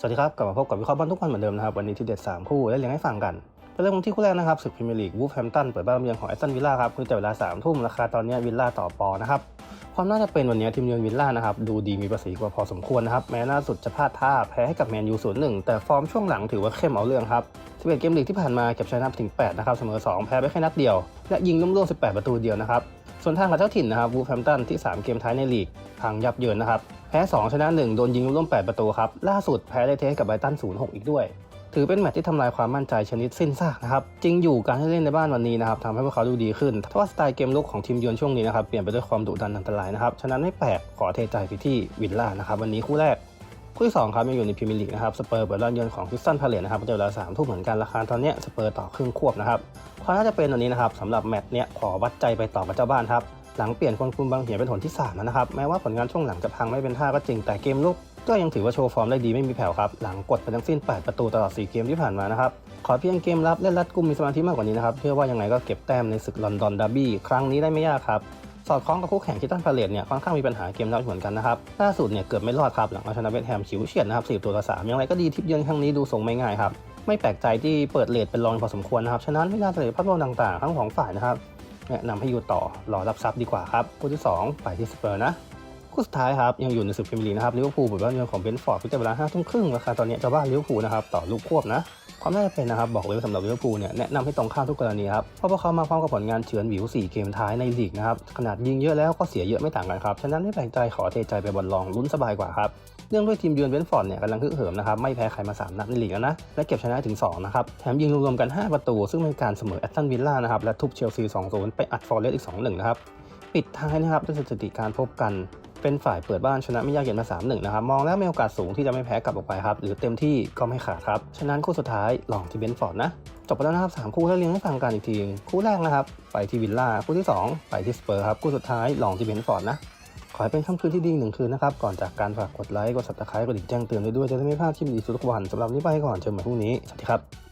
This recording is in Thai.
สวัสดีครับ กลับมาพบกับวิเคราะห์บอลทุกวันเหมือนเดิมนะครับ วันนี้ที่เด็ด 3 คู่และเรียงให้ฟังกันไปเริ่มที่คู่แรกนะครับศึกพรีเมียร์ลีกวูฟแฮมตันเปิดบ้านเยือนของแอสตันวิลล่าครับคือแต่เวลา3ทุ่มราคาตอนนี้วิลล่าต่อปอนะครับ ความน่าจะเป็นวันนี้ทีมเยือนวิลล่านะครับดูดีมีประสิกว่าพอสมควรนะครับแม้ล่าสุดจะพลาดท่าแพ้ให้กับแมนยูศูนย์หนึ่งแต่ฟอร์มช่วงหลังถือว่าเข้มเอาเรื่องครับ11เกมลีกที่ผ่านมาเก็บชนะถึง 8 นะครับเสมอ 2 แพ้ไปแค่นัดเดียว และยิงร่วมๆ18 ประตูเดียวนะครับส่วนทางกับเจ้าถิ่นนะครับวูแฮมตันที่ 3 เกมท้ายในลีกพังยับเยินนะครับแพ้ 2 ชนะ 1 โดนยิงร่วม 8 ประตูครับล่าสุดแพ้ได้เทสกับไบรตัน 0-6 อีกด้วย ถือเป็นแมตช์ที่ทำลายความมั่นใจชนิดสิ้นซากนะครับจริงอยู่การให้เล่นในบ้านวันนี้นะครับทำให้พวกเขาดูดีขึ้นแต่ว่าสไตล์เกมลุกของทีมเยือนช่วงนี้นะครับเปลี่ยนไปด้วยความดุดันอันตรายนะครับฉะนั้นไม่แปลกขอเทใจไปที่วิลล่านะครับวันนี้คู่แรกคู่ที่สองครับยังอยู่ในพรีเมียร์ลีกนะครับสเปอร์เปิดบ้านเยือนของคริสตันพาเลตนะครับเจอเวลาสามทุ่มเหมือนกันราคาตอนนี้สเปอร์ต่อครึ่งควบนะครับความน่าจะเป็นวันนี้นะครับสำหรับแมตช์เนี้ยขอวัดใจไปต่อกับเจ้าบ้านครับหลังเปลี่ยนคนคุมบางเหียนเป็นหนที่3แล้วนะครับแม้ว่าผลงานช่วงหลังจะพังไม่เป็นท่าก็จริงแต่เกมลุก ก็ยังถือว่าโชว์ฟอร์มได้ดีไม่มีแผ่วครับ หลังกดไปทั้งสิ้น 8 ประตูตลอด 4 เกมที่ผ่านมานะครับ ขอเพียงเกมรับเล่นรัดกุมมีสมาธิมากกว่านี้นะครับ เชื่อว่ายังไงก็เก็บแต้มในศึกลอนดอนดาร์บี้ครั้งนี้ได้ไม่ยากครับ สอดคล้องกับคู่แข่งที่ตั้นพาเลตเนี่ยค่อนข้างมีปัญหาเกมรับเหมือนกันนะครับ ล่าสุดเนี่ยเกือบไม่รอดครับหลังเอาชนะเวสต์แฮมฉิวเฉียดนะครับ4ตัวต่อ3อย่างไรก็ดีทิปเยือนครั้งนี้ดูทรงไม่ง่ายครับไม่แปลกใจที่เปิดเลทเป็นรองพอสมควรนะครับฉะนั้นไม่น่าจะเหลือภาพรวมต่างๆทั้งสองฝ่ายนะครับแนะนำให้อยู่ต่อรอรับทรัพย์ดีกว่าครับคู่ที่ 2 ไปที่สเปอร์นะ คู่สุดท้ายครับยังอยู่ในศึกพรีเมียร์ลีกนะครับลิเวอร์พูลเปิดบ้านเยือนของเบนฟอร์ดพิจารณาห้าทุ่มครึ่งราคาตอนนี้จะบ้านลิเวอร์พูลนะครับต่อลูกควบนะความน่าจะเป็นนะครับบอกเลยว่าสำหรับลิเวอร์พูลเนี่ยแนะนำให้ตรงข้ามทุกกรณีครับเพราะพวกเขามาพร้อมกับผลงานเฉือนหวิว 4 เกมท้ายในลีกนะครับขนาดยิงเยอะแล้วก็เสียเยอะไม่ต่างกันครับฉะนั้นไม่แปลกใจขอเทใจไปบอลลองลุ้นสบายกว่าครับเนื่องด้วยทีมเยือนเวนฟอร์ดเนี่ยกำลังฮึกเหิมนะครับไม่แพ้ใครมา 3 นัดในลีกแล้วนะ และเก็บชนะถึง 2 นะครับ แถมยิงรวมๆกัน 5 ประตู ซึ่งเป็นการเสมอแอตตันวิลล่านะครับและทุบเชลซี 2-0 ไปอัดฟอร์เรสต์อีก 2-1 นะครับ ปิดท้ายนะครับด้วยสถิติการพบกัน เป็นฝ่ายเปิดบ้านชนะไม่ยากเย็นมา 3-1 นะครับ มองแล้วมีโอกาสสูงที่จะไม่แพ้กลับออกไปครับ หรือเต็มที่ก็ไม่ขาดครับ ฉะนั้นคู่สุดท้ายลองที่เบนฟอร์ดนะ จบไปแล้วนะครับ 3 คู่แล้วเรียงให้ฟังกันอีกที คู่แรกนะครับ ไปที่วิลล่า คู่ที่ 2 ไปที่สเปอร์ครับ คู่สุดท้ายลองที่เบนฟอร์ดนะ ขอให้เป็นค่ำคืนที่ดีหนึ่งคืนนะครับ ก่อนจากการฝากกดไลค์ กด subscribe กดดิ่งแจ้งเตือนไว้ด้วยจะได้ไม่พลาดที่ดีทุกวันสำหรับนนี้ไปก่อนเจอกันใหม่พรุ่งนี้ สวัสดีครับ